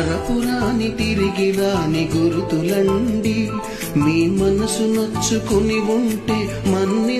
అరపురాని తిరిగి రాని గురుతులండి. మీ మనసు నొచ్చుకుని ఉంటే మన్ని